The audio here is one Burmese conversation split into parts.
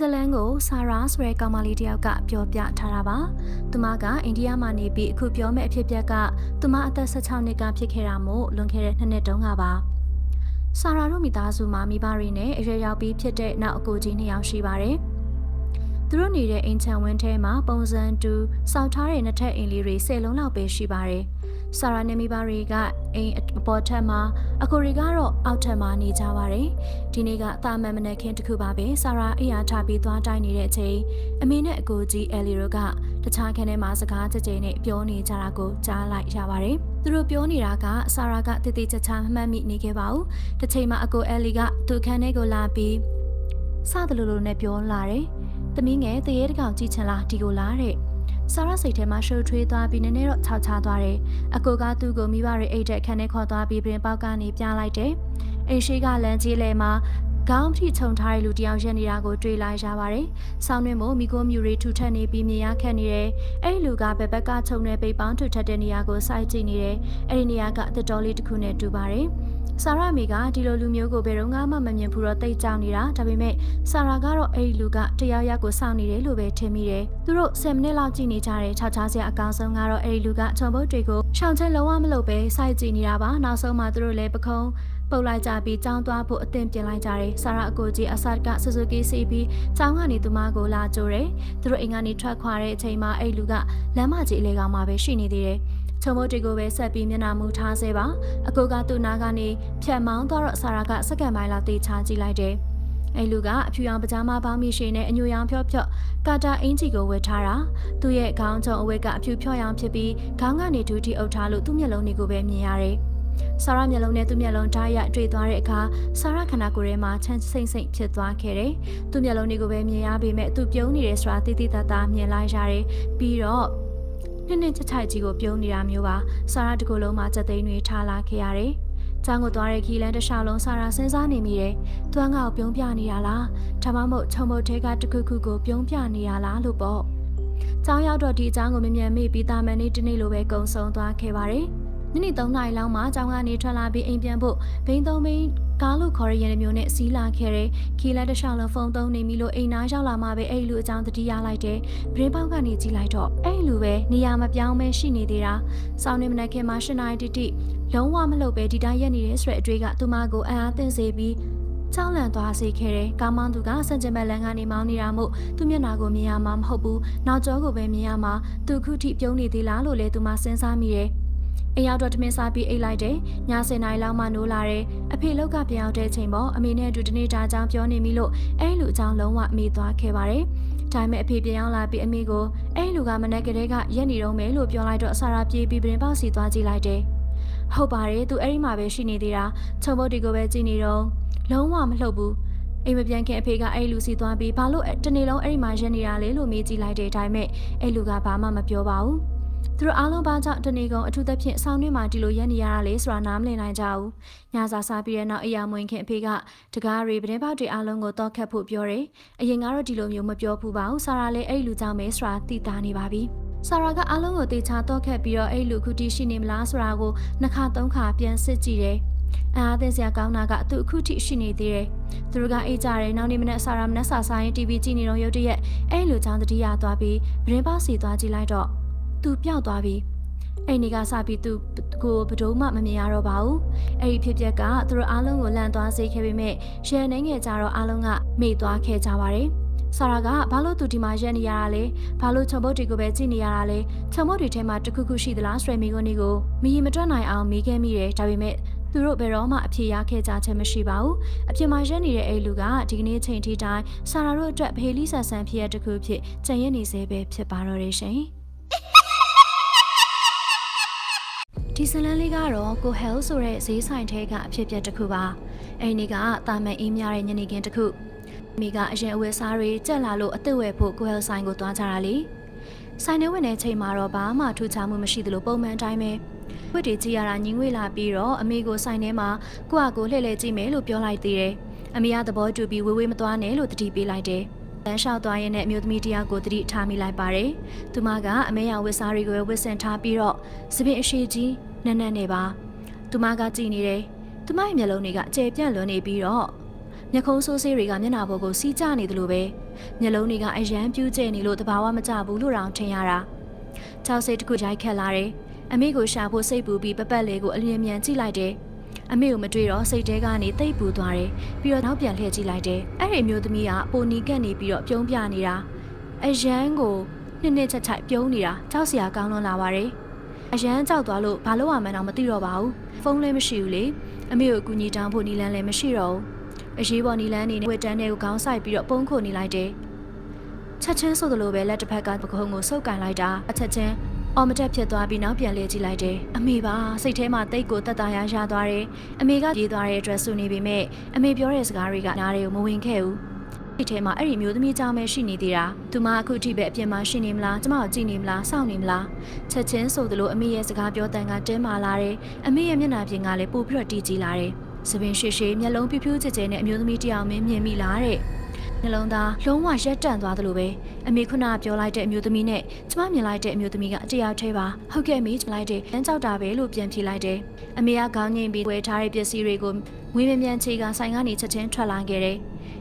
ဇလန်ကိုဆာရာဆိုတဲ့ကောင်မလေးတယောက်ကပြောပြထားတာပါ။သူမကအိန္ဒိယမှာနေပြီးအခုပြောမယ့်အဖြစ်အပျက်ကသူမအသက်16နှစ်ကဖြစ်ခဲ့တာမို့လွန်ခဲ့တဲ့နှစ်နှစ်တုန်းကပါ။ဆာရာတို့မိသားစုမှာမိဘတွေနဲ့အရွယ်ရောက်ပြီးဖြစ်တဲ့နောက်အကိုကြီးနှစ်ယောက်ရှိပါတယ်။သူတို့နေတဲ့အိမ်ချမ်းဝင်းထဲမှာပုံစံတူစောက်ထားတဲ့နှစ်ထပ်အိမ်လေးတွေ၁၀လုံးလောက်ပဲရှိပါတယ်။ဆာရာနဲ့မိဘတွေကအိမ်အပေါ်ထက်မှာ အကိုတွေကတော့အောက်ထက်မှာနေကြပါတယ်။ဒီနေ့ကတာမန်မနက်ခင်းတစ်ခုပါပဲဆာရာအိယာထားပြီးသွားတိုင်းနေတဲ့အချိန်အမေနဲ့အကိုကြီးအဲလီတို့ကတခြားခန်းထဲမှာစကားကြကြနဲ့ပြောနေကြတာကိုကြားလိုက်ရပါတယ်။သူတို့ပြောနေတာကဆာရာကတည်တည်ချာချာမမှတ်မိနေခဲ့ပါဘူး။တစ်ချိန်မှာအကိုအဲလီကသူ့ခန်းထဲကိုလာပြီးစသလိုလိုနဲ့ပြောလာတယ်။သမီးငယ်တရေတကောင်ကြည့်ချင်လားဒီကိုလားတဲ့။ ဆာရစိတ်ထဲမှာရှုပ်ထွေးသွားပြီးနည်းနည်းတော့ခြောက်ချသွားတယ်။အကိုကသူ့ကိုမိဘတွေအိတ်တဲ့ခန်းထဲခေါ်သွားပြီးပြင်ပေါက်ကနေပြလိုက်တယ်။အိမ်ရှိကလမ်းကြီးလဲမှာခေါင်းထိခြုံထားတဲ့လူတယောက်ရက်နေတာကိုတွေ့လိုက်ရပါတယ်။ဆောင်းတွင်မို့မိကိုမြူတွေထူထပ်နေပြီးမြင်ရခက်နေတယ်။အဲ့ဒီလူကဘက်ဘက်ကခြုံနေပိတ်ပေါင်းထူထပ်တဲ့နေရာကိုစိုက်ကြည့်နေတယ်။အဲ့ဒီနေရာကအသစ်တော်လေးတစ်ခုနဲ့တူပါတယ်။ ဆာရာမီကဒီလိုလူမျိုးကိုဘယ်တော့မှမမြင်ဘူးတော့တိတ်ကြောင်နေတာဒါပေမဲ့ဆာရာကတော့အဲ့ဒီလူကတယောက်ယောက်ကိုစောင့်နေတယ်လို့ပဲထင်မိတယ်သူတို့10မိနစ်လောက်ကြည့်နေကြတယ်ခြားခြားစရာအကောင်ဆုံးကတော့အဲ့ဒီလူကချုံပုတ်တွေကိုရှောင်ချက်လုံးဝမလုပ်ပဲစိုက်ကြည့်နေတာပါနောက်ဆုံးမှသူတို့လည်းပခုံးပုတ်လိုက်ကြပြီးចောင်းသွားဖို့အသင့်ပြင်လိုက်ကြတယ်။ဆာရာအကိုကြီးအဆတ်ကဆူဇူကီစီပြီးចောင်းကနေသူမကိုလာကြိုးတယ်။သူတို့အိမ်ကနေထွက်ခွာတဲ့အချိန်မှာအဲ့လူကလမ်းမကြီးအလေကောင်မှာပဲရှိနေသေးတယ်။ ချုံမိုးတွေကိုပဲဆက်ပြီးမျက်နှာမူထားစေပါအကိုကသူ့နားကနေဖြတ်မောင်းသွားတော့ဆာရာကစက္ကန့်ပိုင်းလောက်တေးချကြည့်လိုက်တယ်အဲ့လူကအဖြူရောင်ပကြားမပေါင်းမိရှိနဲ့အညိုရောင်ဖြော့ဖြော့ကာတာအင်ဂျီကိုဝတ်ထားတာသူ့ရဲ့ခေါင်းချုံအဝတ်ကအဖြူဖြော့ရောင်ဖြစ်ပြီးခေါင်းကနေဒူးတီအုပ်ထားလို့သူ့မျက်လုံးတွေကိုပဲမြင်ရတယ်ဆာရမျက်လုံးနဲ့သူ့မျက်လုံးဓာတ်ရတွေ့သွားတဲ့အခါဆာရခန္ဓာကိုယ်ထဲမှာချမ်းစိမ့်စိမ့်ဖြစ်သွားခဲ့တယ်။သူ့မျက်လုံးတွေကိုပဲမြင်ရပေမဲ့သူပြုံးနေတယ်ဆိုတာတိတိတတ်တာမြင်လိုက်ရတယ်။ပြီးတော့ နှစ်နှစ်ချက်ချိုက်ကြီးကိုပြုံးနေတာမျိုးပါဆာရာတကူလုံးမှာစက်သိန်းတွေထားလာခဲ့ရတယ်။ကျောင်းကိုသွားတဲ့ခီလန်တစ်လျှောက်လုံးဆာရာစဉ်းစားနေမိတယ်။သူကငါ့ကိုပြုံးပြနေတာလား။ဒါမှမဟုတ်ခြုံမုတ်ထဲကတခုခုကိုပြုံးပြနေရလားလို့ပေါ့။ကျောင်းရောက်တော့ဒီအကြောင်းကိုမမြန်မိပြီးတာမန်နေ့တနေ့လိုပဲကုံဆုံးသွားခဲ့ပါတယ်။နေ့နေ့3နာရီလောက်မှကျောင်းကနေထွက်လာပြီးအိမ်ပြန်ဖို့ဘိန်းသုံးဘိန်း ကားလို့ခေါ်ရရင်မျိုးနဲ့စီးလာခဲ့တယ်။ခီလက်တစ်လျှောက်လုံးဖုန်းသုံးနေပြီလို့အိမ်နာရောက်လာမှပဲအဲ့လူအကြောင်းတတိယလိုက်တယ်။ဘရင်ပေါက်ကနေကြည့်လိုက်တော့အဲ့လူပဲနေရာမပြောင်းမဲရှိနေသေးတာ။စောင်းနေမနက်ခင်မှာ၈နာရီတိတိလုံးဝမလုပ်ပဲဒီတိုင်းရက်နေတယ်ဆိုတဲ့အတွေ့ကသူမကိုအံ့အားသင့်စေပြီးချောင်းလန့်သွားစေခဲ့တယ်။ကာမန်သူကစံကျင်မဲ့လန်ကနေမောင်းနေတာမို့သူမျက်နှာကိုမြင်ရမှာမဟုတ်ဘူး။နောက်ကျောကိုပဲမြင်ရမှာသူခုထိပြုံးနေသေးလားလို့လည်းသူမစဉ်းစားမိတယ်။ အိမ်ရောက်တော့တမင်စားပြီးအိတ်လိုက်တယ်ည7နာရီလောက်မှနိုးလာတယ်အဖေလောက်ကပြန်ရောက်တဲ့အချိန်ပေါ့အမေနဲ့အတူတနေ့တာအကြောင်းပြောနေပြီလို့အဲ့လူအကြောင်းလုံးဝမေ့သွားခဲ့ပါတယ်ဒါပေမဲ့အဖေပြန်ရောက်လာပြီးအမေကိုအဲ့လူကမနက်ကလေးကရက်နေတော့မယ်လို့ပြောလိုက်တော့ဆာရာပြေးပြီးပြင်ပေါက်စီသွားကြည့်လိုက်တယ်ဟုတ်ပါတယ်သူအဲ့ဒီမှာပဲရှိနေသေးတာခြုံပုတ်ဒီကိုပဲကြည့်နေတော့လုံးဝမလှုပ်ဘူးအိမ်မပြန်ခင်အဖေကအဲ့လူစီသွားပြီးဘာလို့တနေ့လုံးအဲ့ဒီမှာရက်နေတာလဲလို့မေးကြည့်လိုက်တဲ့ဒါပေမဲ့အဲ့လူကဘာမှမပြောပါဘူး သူတို့အားလုံးဘာကြောင့်တနေကုန်အထူးသဖြင့်ဆောင်းတွင်းမှာဒီလိုရက်နေရတာလဲဆိုတာနားမလည်နိုင်ကြဘူး။ညစာစားပြီးတဲ့နောက်အရာမွင်ခင်အဖေကတကားရီပတင်းပေါက်တွေအားလုံးကိုတော့ခတ်ဖို့ပြောတယ်။အရင်ကတော့ဒီလိုမျိုးမပြောဘူးပါဘူး။ဆာရာလည်းအဲ့လူကြောင့်ပဲဆိုတာသိတာနေပါပြီ။ဆာရာကအားလုံးကိုတေချာတော့ခတ်ပြီးတော့အဲ့လူခုတီရှိနေမလားဆိုတာကိုနှစ်ခါသုံးခါပြန်စစ်ကြည့်တယ်။အားအသင်းစရာကောင်းတာကသူအခုထိရှိနေသေးတယ်။သူတို့ကအေးကြတယ်နောက်နေ့မနက်ဆာရာမနက်စာစားရင် TV ကြည့်နေတော့ရုတ်တရက်အဲ့လိုချောင်းတတိယသွားပြီးပရင်ပေါက်စီသွားကြည့်လိုက်တော့ သူပျောက်သွားပြီအဲ့ဒီကစပြီးသူကိုဘဒုံမှမမြင်ရတော့ပါဘူးအဲ့ဒီဖြစ်ပျက်ကသူတို့အားလုံးကိုလန့်သွားစေခဲ့ပေမဲ့ရဲနှင်းငယ်ကြတော့အားလုံးကမေ့သွားခဲ့ကြပါတယ်ဆာရာကဘာလို့သူဒီမှာရက်နေရတာလဲဘာလို့ချုံပုတ်တွေကိုပဲကြည့်နေရတာလဲချုံပုတ်တွေထဲမှာတခုခုရှိသလားဆွေမီကိုနေကိုမီးမတွက်နိုင်အောင်မေးခဲ့မိတယ်ဒါပေမဲ့သူတို့ဘယ်တော့မှအဖြေရခဲ့ကြခြင်းမရှိပါဘူးအပြစ်မှာရက်နေတဲ့အဲ့လူကဒီကနေ့ချိန်ထိတိုင်းဆာရာတို့အတွက်ဖေးလီဆန်ဆန်ဖြစ်ရတဲ့တစ်ခုဖြစ်ကြံရနေစေပဲဖြစ်ပါတော့တယ်ရှင် ဒီဇလန်လေးကတော့ကိုဟဲလ်ဆိုတဲ့ဈေးဆိုင်ထဲကအဖြစ်အပျက်တစ်ခုပါအဲ့ဒီကတာမန်အေးများတဲ့ညနေခင်းတစ်ခုမိကအရင်အဝယ်စားတွေကြက်လာလို့အသက်ဝယ်ဖို့ကိုဟဲလ်ဆိုင်ကိုသွားကြတာလေဆိုင်ထဲဝင်တဲ့ချိန်မှာတော့ဘာမှထူးခြားမှုမရှိသလိုပုံမှန်တိုင်းပဲဝတ်တွေကြည့်ရတာညင်ငွေလာပြီးတော့အမေကိုဆိုင်ထဲမှာကိုယ့်အကိုလှည့်လှည့်ကြည့်မယ်လို့ပြောလိုက်သေးတယ်အမေကသဘောတူပြီးဝေးဝေးမသွားနဲ့လို့တတိပေးလိုက်တယ်လမ်းလျှောက်သွားရင်းနဲ့အမျိုးသမီးတယောက်ကိုတတိထားမိလိုက်ပါတယ်။သူမကအမေရောင်ဝစ်စားတွေကိုဝစ်ဆင်ထားပြီးတော့စပင်အရှိကြီး နက်နက်နေပါသူမကကြည်နေတယ်သူမရဲ့မျက်လုံးတွေကအကျယ်ပြန့်လွန်နေပြီးတော့မျက်ခုံးဆိုးဆေးတွေကမျက်နှာပေါ်ကိုစီးကျနေသလိုပဲမျက်လုံးတွေကအယမ်းပြူးကျဲနေလို့တဘာဝမကြဘူးလို့တောင်ထင်ရတာ။ချောက်စိတ်တစ်ခုရိုက်ခတ်လာတယ်။အမေကိုရှာဖို့စိတ်ပူပြီးပပတ်လေးကိုအလျင်မြန်ကြည့်လိုက်တယ်။အမေကိုမတွေ့တော့စိတ်ထဲကနေတိတ်ပူသွားတယ်။ပြီးတော့နောက်ပြန်လှည့်ကြည့်လိုက်တယ်။အဲ့ဒီအမျိုးသမီးကပိုနီကက်နေပြီးတော့ပြုံးပြနေတာ။အယမ်းကိုနှစ်နှစ်ချက်ချိုက်ပြုံးနေတာကြောက်စရာကောင်းလွန်းလာပါတယ်။ အယမ်းကြောက်သွားလို့ဘာလို့ရမှန်းတော့မသိတော့ပါဘူး။ဖုန်းလည်းမရှိဘူးလေ။အမေကိုအကူညီတောင်းဖို့နီလန်းလည်းမရှိတော့ဘူး။အရေးပေါ်နီလန်းအနေနဲ့ဝက်တန်းတွေကိုခေါင်းဆိုင်ပြီးတော့ပုံခုန်နေလိုက်တယ်။ချက်ချင်းဆိုသလိုပဲလက်တစ်ဖက်ကပကုံးကိုစုပ်ကန်လိုက်တာအချက်ချင်းအော်မတက်ဖြစ်သွားပြီးနောက်ပြန်လေကြည့်လိုက်တယ်။အမေပါစိတ်ထဲမှာတိတ်ကိုတက်တာရရသွားတယ်။အမေကပြေးသွားတဲ့အတွက်ဆူနေပေမဲ့အမေပြောတဲ့စကားတွေကနားတွေကိုမဝင်ခဲ့ဘူး။ ဒီထဲမှာအဲ့ဒီမျိုးသမီးကြောင့်ပဲရှိနေသေးတာ။သူမအခုထိပဲအပြင်မှာရှိနေမလား။ကျမကိုကြည့်နေမလား။စောင့်နေမလား။ချက်ချင်းဆိုသလိုအမေရဲ့စကားပြောတန်ကတင်းမာလာတယ်။အမေရဲ့မျက်နှာပြင်ကလည်းပိုပြီးတော့တီးကြည်လာတယ်။စပင်ရှိရှိမျက်လုံးပြူးပြူးကျကျနဲ့အမျိုးသမီးတယောက်မင်းမြင်မိလားတဲ့။နှလုံးသားလုံးဝရက်တန့်သွားသလိုပဲအမေခုနပြောလိုက်တဲ့အမျိုးသမီးနဲ့ကျမမြင်လိုက်တဲ့အမျိုးသမီးကအတယောက်တည်းပါဟုတ်ကဲ့မေးလိုက်တဲ့လမ်းကြောက်တာပဲလို့ပြန်ဖြေလိုက်တယ်အမေကခေါင်းငင်ပြီးဝယ်ထားတဲ့ပစ္စည်းတွေကိုငွေမြန်မြန်ချေကဆိုင်ကနေချက်ချင်းထွက်လာခဲ့တယ်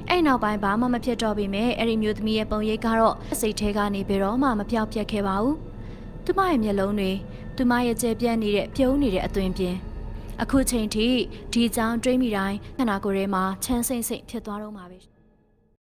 အဲ့နောက်ပိုင်းဘာမှမဖြစ်တော့ပေမဲ့အဲ့ဒီမျိုးသမီးရဲ့ပုံရိပ်ကတော့စိတ်ထဲကနေဘယ်တော့မှမပြောက်ပြတ်ခဲ့ပါဘူးသူမရဲ့မျက်လုံးတွေသူမရဲ့ကြဲပြန့်နေတဲ့ပြုံးနေတဲ့အသွင်ပြင်အခုချိန်ထိဒီကြောင်တွေးမိတိုင်းခန္ဓာကိုယ်ထဲမှာချမ်းစိမ့်စိမ့်ဖြစ်သွားတော့မှာပဲ